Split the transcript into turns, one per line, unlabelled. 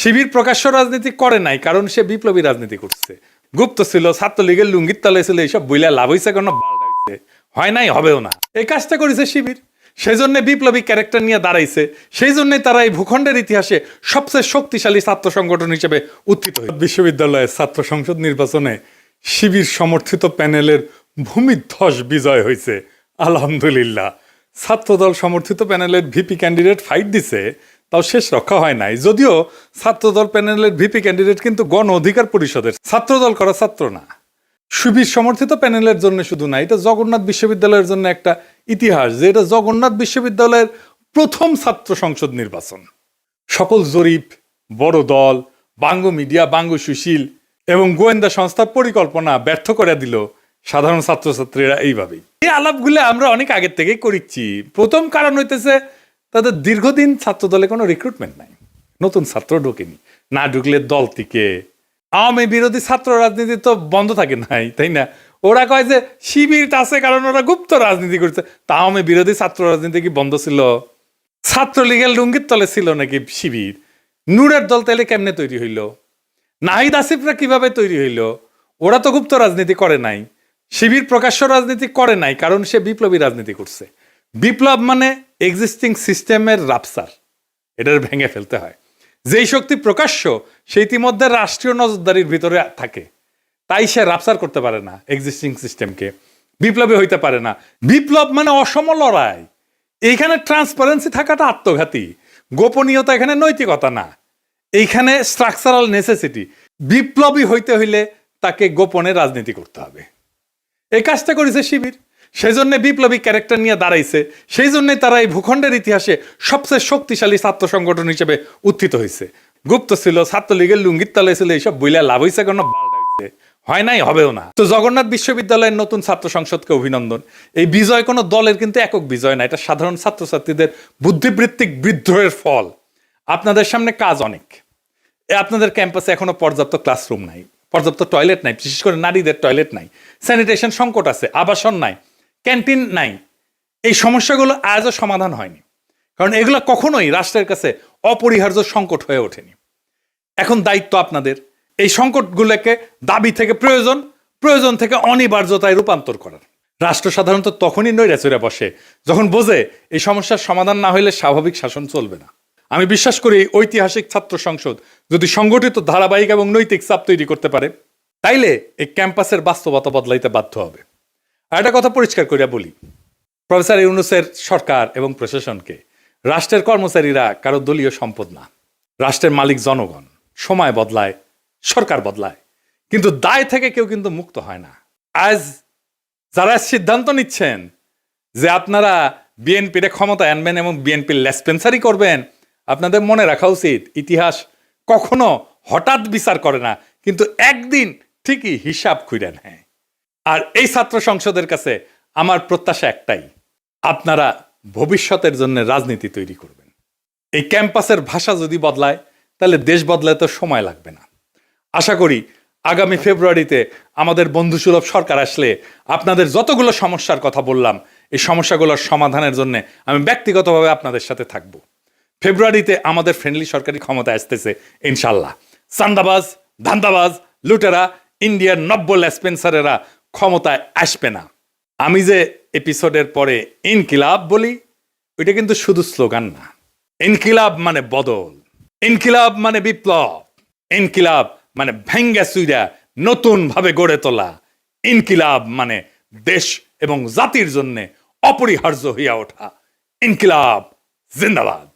শিবির প্রকাশ্য রাজনীতি করে নাই, কারণ সে বিপ্লবী রাজনীতি করছে। গুপ্ত ছিল, ছাত্রলীগের লুঙ্গির তলে ছিল, এইসব বইলা লাভ হয়েছে কেন? হয় নাই, হবেও না। এই কাজটা করেছে শিবির। সেই জন্য বিপ্লবী ক্যারেক্টার নিয়ে দাঁড়াইছে। সেই জন্যই তারা এই ভূখণ্ডের ইতিহাসে সবচেয়ে শক্তিশালী ছাত্র সংগঠন হিসেবে উত্থিত বিশ্ববিদ্যালয়ের ছাত্র সংসদ নির্বাচনে শিবির সমর্থিত প্যানেলের ভূমিধ্বস বিজয় হয়েছে আলহামদুলিল্লাহ। ছাত্রদল সমর্থিত প্যানেলের ভিপি ক্যান্ডিডেট ফাইট দিছে। তাও শেষ রক্ষা হয় নাই। যদিও ছাত্রদল প্যানেলের ভিপি ক্যান্ডিডেট কিন্তু গণ অধিকার পরিষদের ছাত্রদল করা ছাত্র না। সুবির সমর্থিত প্যানেলের জন্য শুধু না, এটা জগন্নাথ বিশ্ববিদ্যালয়ের জন্য একটা ইতিহাস যে এটা জগন্নাথ বিশ্ববিদ্যালয়ের প্রথম ছাত্র সংসদ নির্বাচন। সকল জরিপ, বড় দল, বাঙ্গ মিডিয়া, বাঙ্গ সুশীল এবং গোয়েন্দা সংস্থার পরিকল্পনা ব্যর্থ করে দিল সাধারণ ছাত্রছাত্রীরা এইভাবেই। এই আলাপগুলো আমরা অনেক আগের থেকেই করিচ্ছি। প্রথম কারণ হইতেছে তাদের দীর্ঘদিন ছাত্রদলে কোনো রিক্রুটমেন্ট নাই। নতুন ছাত্র ঢোকেনি। না ঢুকলে দল থেকে আওয়ামী বিরোধী ছাত্র রাজনীতি তো বন্ধ থাকে নাই, তাই না? ওরা কয় যে, শিবির আছে কারণ ওরা গুপ্ত রাজনীতি করছে। তা আওয়ামী বিরোধী ছাত্র রাজনীতি কি বন্ধ ছিল? ছাত্রলীগের লুঙ্গির তলে ছিল নাকি শিবির? নূরের দল তাহলে কেমনে তৈরি হইল? নাহিদ আসিফরা কীভাবে তৈরি হইল? ওরা তো গুপ্ত রাজনীতি করে নাই। শিবির প্রকাশ্য রাজনীতি করে নাই, কারণ সে বিপ্লবী রাজনীতি করছে। বিপ্লব মানে এক্সিস্টিং সিস্টেমের রাপসার এটার ভেঙে ফেলতে হয়। যেই শক্তি প্রকাশ্য, সে ইতিমধ্যে রাষ্ট্রীয় নজরদারির ভিতরে থাকে। তাই সে রাপসার করতে পারে না এক্সিস্টিং সিস্টেমকে বিপ্লবী হইতে পারে না। বিপ্লব মানে অসম লড়াই। এইখানে ট্রান্সপারেন্সি থাকাটা আত্মঘাতী। গোপনীয়তা এখানে নৈতিকতা না। এইখানে স্ট্রাকচারাল নেসেসিটি বিপ্লবী হইতে হইলে তাকে গোপনে রাজনীতি করতে হবে। এই কাজটা করেছে শিবির। সেই জন্য বিপ্লবী ক্যারেক্টার নিয়ে দাঁড়াইছে সেই জন্যই তারা এই ভূখণ্ডের ইতিহাসে সবচেয়ে শক্তিশালী ছাত্র সংগঠন হিসেবে উত্থিত হয়েছে গুপ্ত ছিল, ছাত্রলীগের লুঙ্গির তলে ছিল, এইসব বইলা লাভ হয়েছে কেন? হয় নাই? হবেও না। তো জগন্নাথ বিশ্ববিদ্যালয়ের নতুন ছাত্র সংসদকে অভিনন্দন। এই বিজয় কোনো দলের কিন্তু একক বিজয় না, এটা সাধারণ ছাত্রছাত্রীদের বুদ্ধিবৃত্তিক বিদ্রোহের ফল। আপনাদের সামনে কাজ অনেক। আপনাদের ক্যাম্পাসে এখনও পর্যাপ্ত ক্লাসরুম নাই, পর্যাপ্ত টয়লেট নাই, বিশেষ করে নারীদের টয়লেট নাই। স্যানিটেশন সংকট আছে, আবাসন নাই। ক্যান্টিন নাই। এই সমস্যাগুলো আজও সমাধান হয়নি। কারণ এগুলো কখনোই রাষ্ট্রের কাছে অপরিহার্য সংকট হয়ে ওঠেনি। এখন দায়িত্ব আপনাদের। এই সংকটগুলোকে দাবি থেকে প্রয়োজন প্রয়োজন থেকে অনিবার্যতায় রূপান্তর করার। রাষ্ট্র সাধারণত তখনই নৈরাচুরে বসে, যখন বোঝে এই সমস্যার সমাধান না হলে স্বাভাবিক শাসন চলবে না। আমি বিশ্বাস করি ঐতিহাসিক ছাত্র সংসদ যদি সংগঠিত ধারাবাহিক এবং নৈতিক চাপ তৈরি করতে পারে, তাইলে এই ক্যাম্পাসের বাস্তবতা বদলাইতে বাধ্য হবে। আর একটা কথা পরিষ্কার করিয়া বলি। প্রফেসর ইউনুসের সরকার এবং প্রশাসনকে রাষ্ট্রের কর্মচারীরা কারও দলীয় সম্পদ না। রাষ্ট্রের মালিক জনগণ, সময় বদলায়, সরকার বদলায়। কিন্তু দায় থেকে কেউ কিন্তু মুক্ত হয় না। আজ যারা সিদ্ধান্ত নিচ্ছেন যে আপনারা বিএনপির ক্ষমতা আনবেন এবং বিএনপির লেসপেন্সারি করবেন, আপনাদের মনে রাখা উচিত, ইতিহাস কখনো হঠাৎ বিচার করে না, কিন্তু একদিন ঠিকই হিসাব খুঁড়ে নেয়। আর এই ছাত্র সংসদের কাছে আমার প্রত্যাশা একটাই, আপনারা ভবিষ্যতের জন্য রাজনীতি তৈরি করবেন। এই ক্যাম্পাসের ভাষা যদি বদলায়, তাহলে দেশ বদলায় তো সময় লাগবে না। আশা করি আগামী ফেব্রুয়ারিতে আমাদের বন্ধুসুলভ সরকার আসলে আপনাদের যতগুলো সমস্যার কথা বললাম, এই সমস্যাগুলোর সমাধানের জন্য আমি ব্যক্তিগতভাবে আপনাদের সাথে থাকব। ফেব্রুয়ারিতে আমাদের ফ্রেন্ডলি সরকারি ক্ষমতা আসতেছে ইনশাল্লাহ চান্দাবাজ, ধান্দাবাজ, লুটেরা, ইন্ডিয়ার নব্য লেসপেন্সারেরা ক্ষমতায় আসবে না। আমি যে এপিসোডের পরে ইনকিলাব বলি, ওইটা কিন্তু শুধু স্লোগান না। ইনকিলাব মানে বদল। ইনকিলাব মানে বিপ্লব। ইনকিলাব মানে ভেঙ্গা সুইরা নতুন ভাবে গড়ে তোলা। ইনকিলাব মানে দেশ এবং জাতির জন্য অপরিহার্য হইয়া ওঠা। ইনকিলাব জিন্দাবাদ।